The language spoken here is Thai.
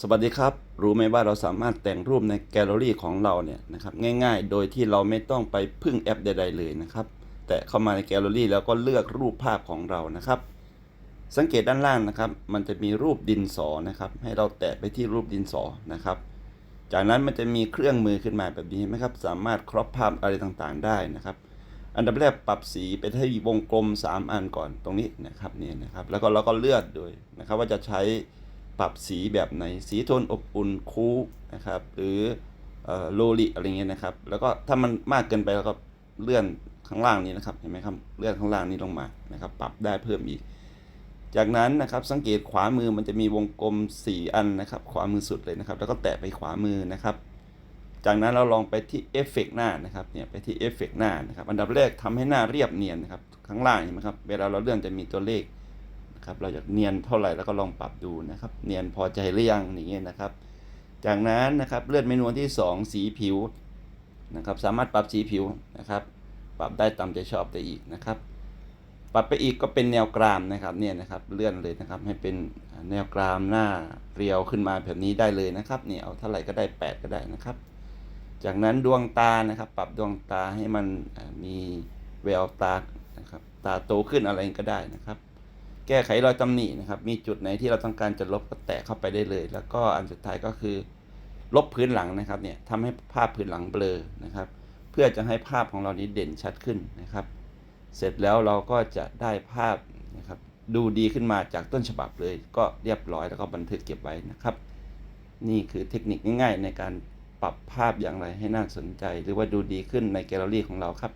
สวัสดีครับ รู้ไหมว่าเราสามารถแต่งรูปในแกลเลอรี่ของเราเนี่ยนะครับง่ายๆ โดยที่เราไม่ต้องไปพึ่งแอปใด ๆ เลยนะครับ แต่เข้ามาในแกลเลอรี่แล้วก็เลือกรูปภาพของเรานะครับ สังเกตด้านล่างนะครับ มันจะมีรูปดินสอนะครับ ให้เราแตะไปที่รูปดินสอนะครับ จากนั้นมันจะมีเครื่องมือขึ้นมาแบบนี้เห็นไหมครับ สามารถครอปภาพอะไรต่างๆ ได้นะครับ อันดับแรกปรับสีไปที่วงกลม 3 อันก่อนตรงนี้นะครับเนี่ยนะครับ แล้วก็เราก็เลือกโดยนะครับว่าจะใช้ ปรับสีแบบไหน สีโทนอบอุ่นคูนะครับ หรือโลลิอะไรเงี้ยนะครับ แล้วก็ถ้ามันมากเกินไปแล้วก็เลื่อนข้างล่างนี้นะครับ เห็นไหมครับ เลื่อนข้างล่างนี้ลงมานะครับ ปรับได้เพิ่มอีก จากนั้นนะครับ สังเกตขวามือมันจะมีวงกลม 4 อันนะครับ ขวามือสุดเลยนะครับ แล้วก็แตะไปขวามือนะครับ จากนั้นเราลองไปที่เอฟเฟกหน้านะครับ เนี่ยไปที่เอฟเฟกหน้านะครับ อันดับแรกทำให้หน้าเรียบเนียนนะครับ ข้างล่างเห็นไหมครับ เวลาเราเลื่อนจะมีตัวเลข นะครับเราอยากเนียนเท่าไหร่แล้วก็ลองปรับดูนะครับ เนียนพอใจหรือยังอย่างเงี้ยนะครับ จากนั้นนะครับเลือนเมนูที่ 2 สีผิวนะครับสามารถปรับสีผิวนะครับ ปรับได้ตามใจชอบได้อีกนะครับ ปรับไปอีกก็เป็นแนวกรามนะครับเนี่ยนะครับเลื่อนเลยนะครับให้เป็นแนวกรามหน้าเรียวขึ้นมาแบบนี้ได้เลยนะครับเนี่ยเอาเท่าไหร่ก็ได้ 8 ก็ได้นะครับ จากนั้นดวงตานะครับ ปรับดวงตาให้มันมีแววตานะครับตาโตขึ้นอะไรก็ได้นะครับ แก้ไขรอยตำหนินะครับ มีจุดไหนที่เราต้องการจะลบก็แตะเข้าไปได้เลย แล้วก็อันสุดท้ายก็คือ ลบพื้นหลังนะครับเนี่ยทำให้ภาพพื้นหลังเบลอนะครับ เพื่อจะให้ภาพของเรานี้เด่นชัดขึ้นนะครับ เสร็จแล้วเราก็จะได้ภาพนะครับ ดูดีขึ้นมาจากต้นฉบับเลย ก็เรียบร้อยแล้วก็บันทึกเก็บไว้นะครับ นี่คือเทคนิคง่าย ๆ ในการปรับภาพอย่างไรให้น่าสนใจ หรือว่าดูดีขึ้นในแกลเลอรี่ของเราครับ